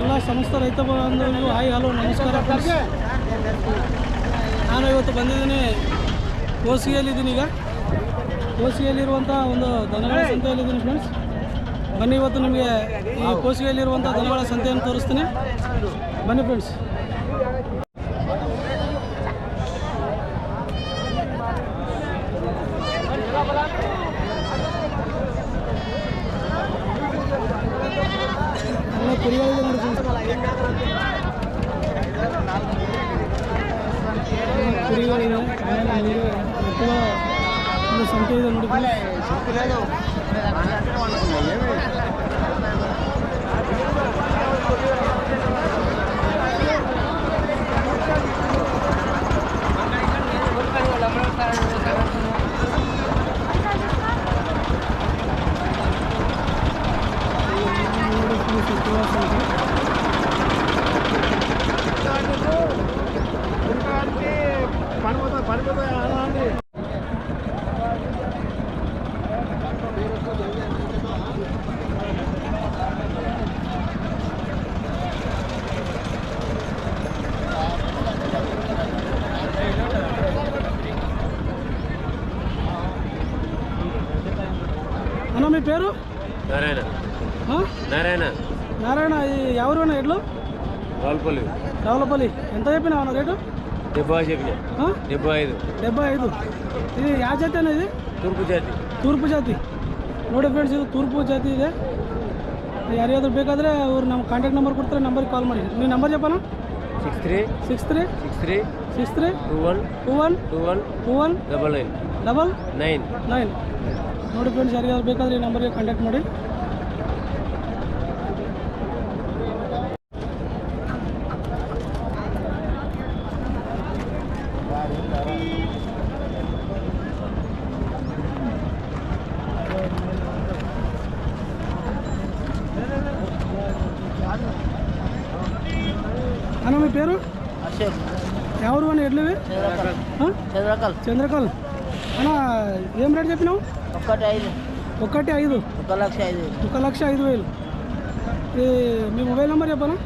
ಎಲ್ಲ ಸಮಸ್ತ ರೈತ ಬಾಂಧವರಿಗೂ ಹಾಯ್, ಹಲೋ, ನಮಸ್ಕಾರ ನಾನು ಇವತ್ತು ಬಂದಿದ್ದೀನಿ ಕೋಸಿಗೆಯಲ್ಲಿದ್ದೀನಿ ಈಗ. ಕೋಸಿಗೆಯಲ್ಲಿರುವಂಥ ಒಂದು ದನಗಳ ಸಂತೆಯಲ್ಲಿದ್ದೀನಿ ಫ್ರೆಂಡ್ಸ್ ಬನ್ನಿ, ಇವತ್ತು ನಿಮಗೆ ಈ ಕೋಸಿಗೆಯಲ್ಲಿರುವಂಥ ದನಗಳ ಸಂತೆಯನ್ನು ತೋರಿಸ್ತೀನಿ. ಬನ್ನಿ ಫ್ರೆಂಡ್ಸ್ ఎక్కువ సొంత రావులపల్లి రావులపల్లి ఎంత చెప్పినావు అన్న రేటు డెబ్బై చెప్పిన ఆ? డెబ్బై ఐదు డెబ్బై ఐదు ఇది యా ಜಾತಿ ಅಣ್ಣ ఇది తూర్పు జాతి ತೂರ್ಪು ಜಾತಿ ನೋಡಿ ಫ್ರೆಂಡ್ಸ್ ಇದು ತೂರ್ಪು ಜಾತಿ ಇದೆ ಯಾರಿಗಾದ್ರೂ ಬೇಕಾದರೆ ಅವ್ರು ನಮ್ಮ ಕಾಂಟ್ಯಾಕ್ಟ್ ನಂಬರ್ ಕೊಡ್ತಾರೆ ನಂಬರ್ಗೆ ಕಾಲ್ ಮಾಡಿ ನೀವು ನಂಬರ್ చెప్పనా six three six three six three six three two one two one two one two one double nine double nine nine ನೋಡಿ ಫ್ರೆಂಡ್ಸ್ ಯಾರಿಗಾದ್ರೂ ಬೇಕಾದರೆ ಈ ನಂಬರ್ಗೆ ಕಾಂಟ್ಯಾಕ್ಟ್ ಮಾಡಿ పేరు? ఎవరు అని ఎడ్లవి చంద్రకల్ చంద్రకల్ అన్నా ఏం రేటు చెప్పినావు? ఒకటి ఐదు. ఒకటి ఐదు. ఒక లక్ష ఐదు ఒక లక్ష ఐదు వేలు. మీ మొబైల్ నెంబర్ చెప్పాలా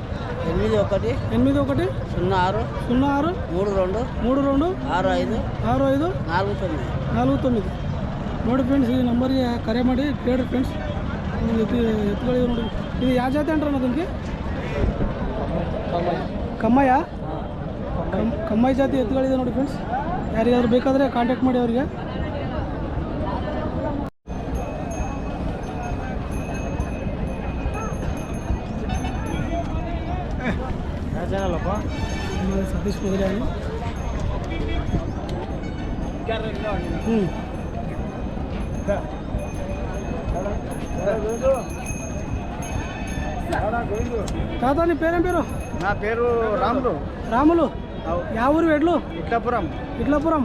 ఎనిమిది ఒకటి. ఎనిమిది ఒకటి. సున్నా ఆరు. సున్నా ఆరు. మూడు రెండు. మూడు రెండు. ఆరు ఐదు. ఆరు ఐదు. నాలుగు తొమ్మిది. నాలుగు తొమ్మిది. నోడు ఫ్రెండ్స్ ఈ నెంబర్ ಕರೆ ಮಾಡಿ ಕೇಳಿರಿ ಫ್ರೆಂಡ್ಸ್ ఇది ನೋಡಿ ಇದು ಯಾವ ಜಾತಿ ಅಂಟ್ರ ನಿಮಗೆ ಕಮ್ಮಯ್ಯ ಕಮ್ ಕಮ್ಮಯ್ಯ ಜಾತಿ ಎತ್ತುಗಳಿದೆ ನೋಡಿ ಫ್ರೆಂಡ್ಸ್ ಯಾರಿಗಾದ್ರೂ ಬೇಕಾದರೆ ಕಾಂಟ್ಯಾಕ್ಟ್ ಮಾಡಿ ಅವರಿಗೆ ನಮ್ಮ ಸತೀಶ್ ಮೊದಲೇ ಹ್ಞೂ తాత నీ పేరేం పేరు నా పేరు రాములు రాములు యా ఊరు ఎడ్లు ఇట్లాపురం ఇట్లాపురం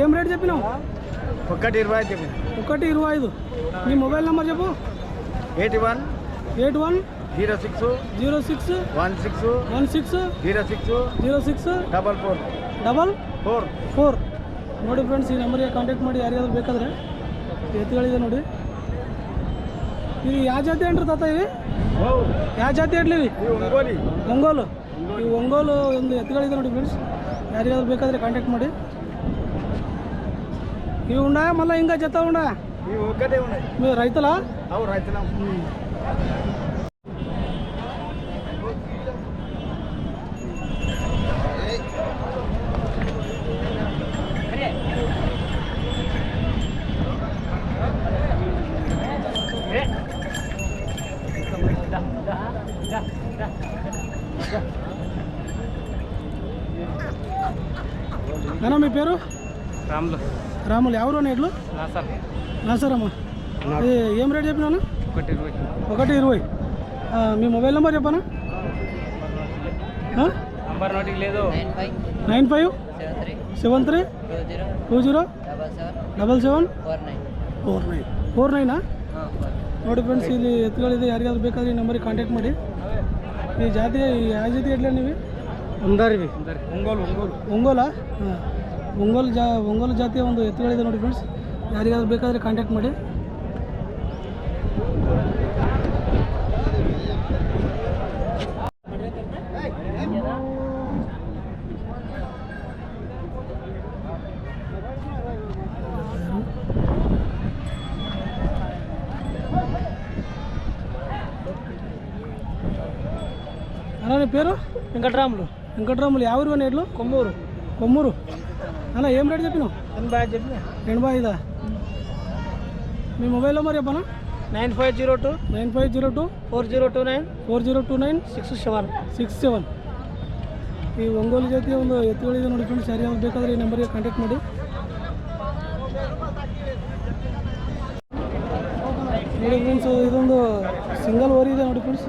ఏం రేట్ చెప్పినావు ఒకటి ఇరవై ఐదు చెప్పిన ఒకటి ఇరవై ఐదు నీ మొబైల్ నెంబర్ చెప్పు eight one eight one zero six zero six one six one six zero six zero six double four double four four ನೋಡಿ ಫ್ರೆಂಡ್ಸ್ ಈ ನಂಬರಿಗೆ ಕಾಂಟ್ಯಾಕ್ಟ್ ಮಾಡಿ ಯಾರಿಗಾದ್ರೂ ಬೇಕಾದರೆ ಎತ್ತುಗಳಿದೆ ನೋಡಿ ಇದು ಯಾವ ಜಾತಿ ಏನ್ರಿ ತಾತ ಇವಿ ಯಾವ ಜಾತಿ ಇರಲಿ? ಒಂಗೋಲು. ಈ ಒಂಗೋಲು ಒಂದು ಎತ್ತುಗಳಿದೆ ನೋಡಿ ಫ್ರೆಂಡ್ಸ್ ಯಾರಿಗಾದ್ರು ಬೇಕಾದ್ರೆ ಕಾಂಟ್ಯಾಕ್ಟ್ ಮಾಡಿ. ಈ ಉಂಡ? ಮಲ್ಲ ಹಿಂಗ ಜತ ಉಂಡ? ನೀವು ರೈತಲ? ಅವು ರೈತಲ. అన్న మీ పేరు రాములు రాములు ఎవరు అని ఎడ్లు సార్ నాసరమ్మ ఇది ఏం రేట్ చెప్పినాను ఒకటి ఇరవై ఒకటి ఇరవై ఆ, మీ మొబైల్ నెంబర్ చెప్పనా నంబర్ నోటికి లేదు nine five seven three two zero double seven four nine four Naina ನೋಡಿ ಫ್ರೆಂಡ್ಸ್ ಇಲ್ಲಿ ಎತ್ತುಗಳಿದೆ ಯಾರಿಗಾದ್ರೂ ಬೇಕಾದ್ರೆ ಈ ನಂಬರಿಗೆ ಕಾಂಟ್ಯಾಕ್ಟ್ ಮಾಡಿ ಈ ಜಾತಿ ಯಾವ ಜಾತಿ ಇಡ್ಲ ನೀವು? ಉಂದಾರಿ ಬಿ. ಒಂಗೋಲು ಒಂಗೋಲ. ಹಾಂ. ಉಂಗೋಲ್ ಜಾ ಉಂಗೋಲ್ ಜಾತಿಯ ಒಂದು ಎತ್ತುಗಳಿದೆ ನೋಡಿ ಫ್ರೆಂಡ್ಸ್ ಯಾರಿಗಾದ್ರೂ ಬೇಕಾದ್ರೆ ಕಾಂಟ್ಯಾಕ್ಟ್ ಮಾಡಿ. అన్న నీ పేరు వెంకట్రాములు వెంకట్రాములు ఎవరు అని ఎడ్లు కొమ్మూరు కొమ్మూరు అన్న ఏం రేట్ చెప్పినావు ఎనభై ఐదు చెప్పిన ఎనభై ఐదా మీ మొబైల్ నెంబర్ చెప్పనా nine five zero two nine five zero two four zero two nine four zero two nine six seven six seven ಈ ಒಂಗೋಲಿ ಜೊತೆ ಒಂದು ಎತ್ತುಗಳಿದೆ ನೋಡಿ ಫ್ರೆಂಡ್ಸ್ ಯಾರ್ಯಾರು ಬೇಕಾದ್ರೆ ಈ ನಂಬರ್ಗೆ ಕಾಂಟ್ಯಾಕ್ಟ್ ಮಾಡಿ ನೋಡಿ ಫ್ರೆಂಡ್ಸ್ ಇದೊಂದು ಸಿಂಗಲ್ ಓರಿ ಇದೆ ನೋಡಿ ಫ್ರೆಂಡ್ಸ್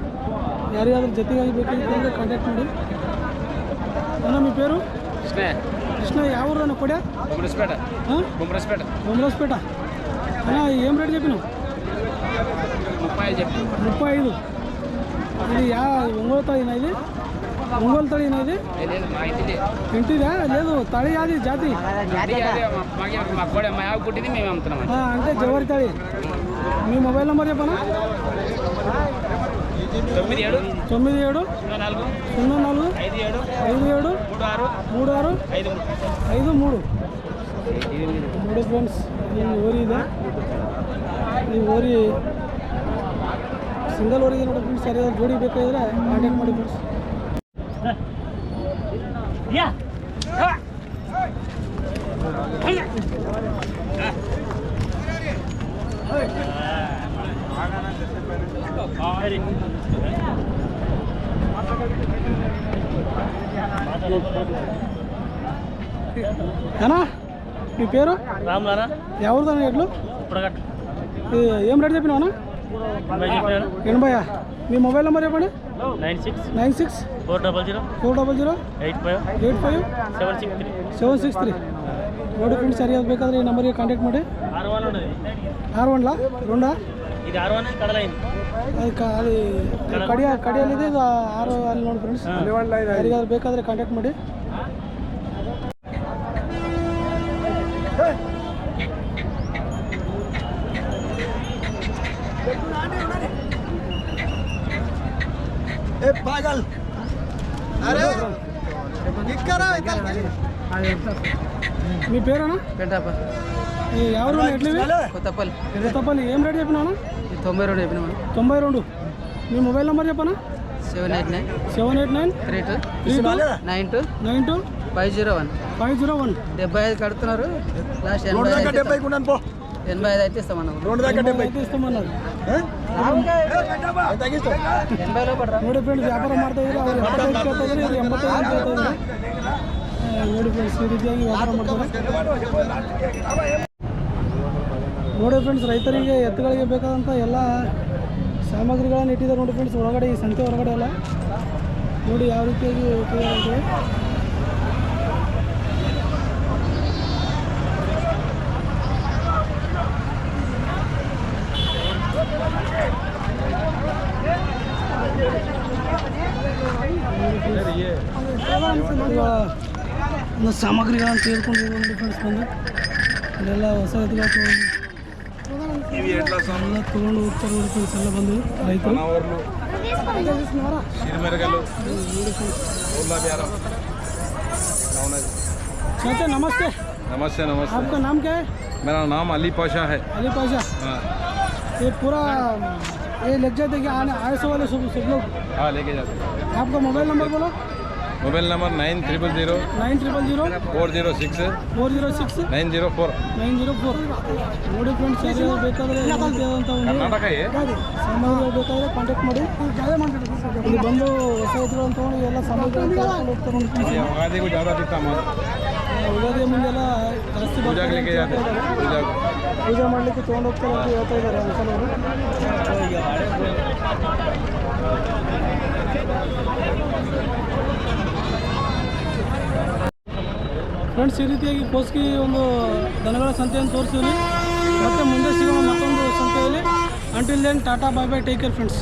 ಯಾರಿಗಾದ್ರೂ ಜೊತೆಗಾಗಿ ಬೇಕಿತ್ತು ಅಂದರೆ ಕಾಂಟ್ಯಾಕ್ಟ್ ಮಾಡಿ ಅಣ್ಣ ನಿಮ್ಮ పేరు? ಕೃಷ್ಣ కృష్ణ ಯಾವ ఊరు అన్న కొడే? గుమరస్పేట గుమరస్పేట గుమరస్పేట అన్న ఏం రేట్ చెప్పినావు? ముప్పై ఐదు చెప్పి ముప్పై ఐదు. ఇది యా ఒంగోలు తడినా ఇది? ఒంగోలు తడినా ఇది? ఇంటిదా? లేదు తడి అది జాతి. అంటే జవరి తడి. మీ మొబైల్ నెంబర్ చెప్పనా? తొమ్మిది ఏడు తొమ్మిది ఏడు సున్నా నాలుగు సున్నా నాలుగు ఐదు ఏడు ఐదు ఏడు మూడు ఆరు మూడు ఆరు ఐదు ఐదు మూడు మూడు ಫ್ರೆಂಡ್ಸ್ ಇದು ಓರಿ ಇದೆ ಈ ಓರಿ ಸಿಂಗಲ್ ಓರಿ ಇದೆ ನೋಡಿ ಫ್ರೆಂಡ್ಸ್ ಸರಿಯಾದ ಜೋಡಿ ಬೇಕಾಗಿದ್ರೆ ಕಾಂಟ್ಯಾಕ್ಟ್ ಮಾಡಿ ಫ್ರೆಂಡ್ಸ್ ఏనా నీ పేరు? రామ్లానా ఎవరిదా ఎట్లు ఏం రేట్ చెప్పినావనా ఎనభయా? మీ మొబైల్ నెంబర్ చెప్పండి. Nine six nine six four double zero four double zero eight five eight five seven six three. Seven six three ನೋಡಿ ಫ್ರೆಂಡ್ಸ್ ఈ ಬೇಕಾದರೆ కాంటాక్ట్ ನಂಬರಿಗೆ ಕಾಂಟ್ಯಾಕ್ಟ್ ಮಾಡಿ. ಆರ್ ಒನ್ಲಾ ರೆಂಡಾ ಕಡಿಯ ಕಡಿಯಲ್ಲಿದೆ ಇದು ಆರು ಅಲ್ಲಿ ನೋಡಿ ಫ್ರೆಂಡ್ಸ್ ಯಾರಿಗಾದ್ರು ಬೇಕಾದ್ರೆ ಕಾಂಟ್ಯಾಕ್ಟ್ ಮಾಡಿ. ನೀ अरे ఎవరు ఎట్లివి కొత్తపల్లి కొత్తపల్లి ఏం రేట్ చెప్పినావు తొంభై రెండు చెప్పిన మనం తొంభై రెండు మీ మొబైల్ నెంబర్ చెప్పనా seven eight nine seven eight nine three two three two nine two nine two five zero one five zero one డెబ్బై ఐదు కడుతున్నారు లాస్ట్ ఎనభై ఐదు అయితే ఇస్తాం. ఎనభై ఐదు అయితే ఇస్తామన్నాం అయితే ఇస్తామన్నారు ఎనభైలో పడరా ನೋಡಿ ಫ್ರೆಂಡ್ಸ್ ವ್ಯಾಪಾರ ಮಾಡ್ತಾ ಇದ್ರೆ ಅವ್ರು ಎಪ್ಪತ್ತೈದು ಕೇಳ್ತಾ ಇದ್ರೆ ಇದು ಎಂಬತ್ತೈದು ಕೇಳ್ತಾ ಇದ್ದಾರೆ ಆ, ನೋಡಿ ಫ್ರೆಂಡ್ಸ್ ಈ ರೀತಿಯಾಗಿ ವ್ಯಾಪಾರ ಮಾಡ್ತಾರೆ ನೋಡಿ ಫ್ರೆಂಡ್ಸ್ ರೈತರಿಗೆ, ಎತ್ತುಗಳಿಗೆ ಬೇಕಾದಂಥ ಎಲ್ಲ ಸಾಮಗ್ರಿಗಳನ್ನು ಇಟ್ಟಿದ್ದಾರೆ ನೋಡಿ ಫ್ರೆಂಡ್ಸ್ ಹೊರಗಡೆ ಈ ಸಂತೆ ಹೊರಗಡೆ ಎಲ್ಲ. ನೋಡಿ ಯಾವ ರೀತಿಯಾಗಿ ಉಪಯೋಗ ಸಾಮಗ್ರಿಗಳನ್ನು ತೆಗೆದುಕೊಂಡು ನೋಡಿ ಫ್ರೆಂಡ್ಸ್ ಬಂದು. ಇಲ್ಲೆಲ್ಲ ಹೊಸ ಎತ್ತುಗಳು नमस्ते नमस्ते नमस्ते आपका नाम क्या है? मेरा नाम अली पाशा है। अली पाशा। हाँ। ये पूरा ये लेक्चर देखिए आने आए सो वाले सब सब लोग। हाँ लेके जाते आपका मोबाइल नंबर बोलो। Mobile number nine triple zero nine triple zero four zero six four zero six nine zero four. Nine zero four. ನೋಡಿ ಫ್ರೆಂಡ್ಸ್ ಬೇಕಾದ್ರೆ ಬೇಕಾದರೆ ಕರ್ನಾಟಕ ಬೇಕಾದರೆ ಕಾಂಟ್ಯಾಕ್ಟ್ ಮಾಡಿ. ಇಲ್ಲಿ ಬಂದು ಹೊಸ ಅಂತ ಎಲ್ಲ ಸಾಮಾನ್ಯ ಜಾಗ ಬಿತ್ತಮ್ಮ ಯುಗಾದಿ ಮುಂದೆಲ್ಲ ಜಾಸ್ತಿ ಪೂಜೆ ಮಾಡಲಿಕ್ಕೆ ತೊಗೊಂಡು ಹೋಗ್ತಾರೆ ಅಂತ ಹೇಳ್ತಾ ಇದ್ದಾರೆ ಕೆಲವರು ಫ್ರೆಂಡ್ಸ್ ಈ ರೀತಿಯಾಗಿ ಕೋಸ್ಗಿ ಒಂದು ದನಗಳ ಸಂತೆಯನ್ನು ತೋರಿಸಿದ್ವಿ. ಮತ್ತೆ ಮುಂದೆ ಸಿಗೋಣ ಮತ್ತೊಂದು ಸಂತೆಯಲ್ಲಿ. Until then tata bye bye take care friends